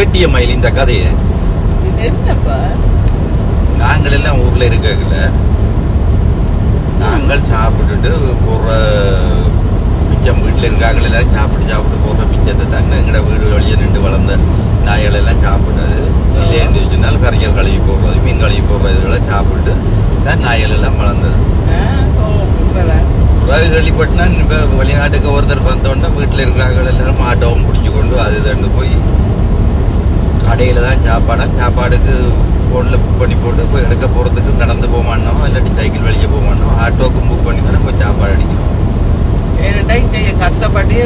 கேட்டிய மயில் இந்த கதையை. நாங்கள் எல்லாம் ஊர்ல இருக்கல நாங்கள் சாப்பிட்டுட்டு போடுற மிச்சம் வீட்டில் இருக்காங்க எல்லாரும் சாப்பிட்டு சாப்பிட்டு போடுற மிச்சத்தை தான் எங்களோட வீடு வழியே நின்று வளர்ந்த நாய்கள் எல்லாம் சாப்பிட்டது இல்லைன்னு சொன்னால் கறிகள் கழுவி போடுறது மீன் கழுவி போடுறது இதெல்லாம் சாப்பிட்டு தான் நாய்கள் எல்லாம் வளர்ந்தது. பிறகு கேள்விப்பட்டினா இப்போ வெளிநாட்டுக்கு ஒருத்தர் வந்தோடனே வீட்டில் இருக்கிறார்கள் எல்லாரும் ஆட்டோவும் பிடிச்சி கடையில் தான் சாப்பாடா. சாப்பாடுக்கு ஃபோனில் புக் பண்ணி போட்டு போய் எடுக்க போகிறதுக்கு நடந்து போக மாட்டோம். இல்லாட்டி சைக்கிள் வெளியே போக மாட்டோம். ஆட்டோக்கும் புக் பண்ணி தானே போய் சாப்பாடு அடிக்கிறோம் ஏன்டா இங்க கஷ்டப்பட்டு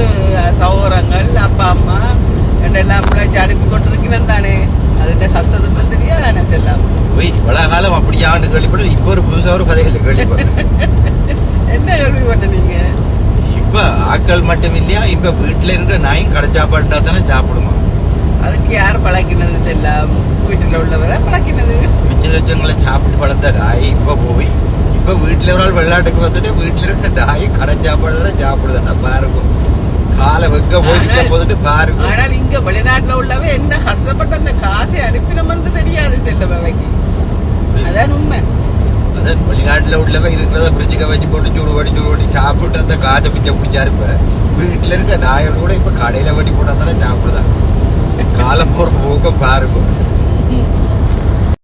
சகோதரங்கள் அப்பா அம்மா எல்லாம் பிள்ளைச்சு அனுப்பி கொண்டிருக்கிறேன் தானே. அதுட்ட கஷ்டத்துக்கு தெரியாதானே செல்லாம்? போய் இவ்வளோ காலம் அப்படியான்னு கேள்விப்பட்டு இப்போ ஒரு புதுசாக ஒரு கதைகள் கேள்விப்பட்டேன். என்ன கேள்விப்பட்ட நீங்க? இப்போ ஆட்கள் மட்டும் இல்லையா? இப்போ வீட்டில் இருக்கிற நாயும் கடை சாப்பாடுட்டா தானே சாப்பிடுமா? அதுக்கு யார் பழக்கினது செல்லாம் வீட்டுல உள்ளவரை பழக்கினது மிச்ச லட்சங்களை சாப்பிட்டு வளர்த்த நாய் இப்போ போய் இப்போ வீட்டில் ஒரு ஆள் வெளிநாட்டுக்கு வந்துட்டு வீட்டில் இருக்க நாய் கடை சாப்பாடு தானே சாப்பிடுதுன்னா பாருங்க காலை வைக்க ஆனால்- போதுட்டு பாருங்க ஆனால் இங்க வெளிநாட்டுல உள்ளவ என்ன கஷ்டப்பட்டு அந்த காசை அனுப்பினோம்னு தெரியாது செல்லம் அவைக்கு அதான் உண்மை அதான் வெளிநாட்டுல உள்ளவ இருக்கிறத ஃப்ரிட்ஜுக்கு வச்சு போட்டு சூடு வடி சூடு வடி சாப்பிட்டு அந்த காசை பிச்சை பிடிச்சா இருப்ப வீட்டில் இருக்க நாய்கள் கூட இப்போ கடையில் வட்டி போட்டா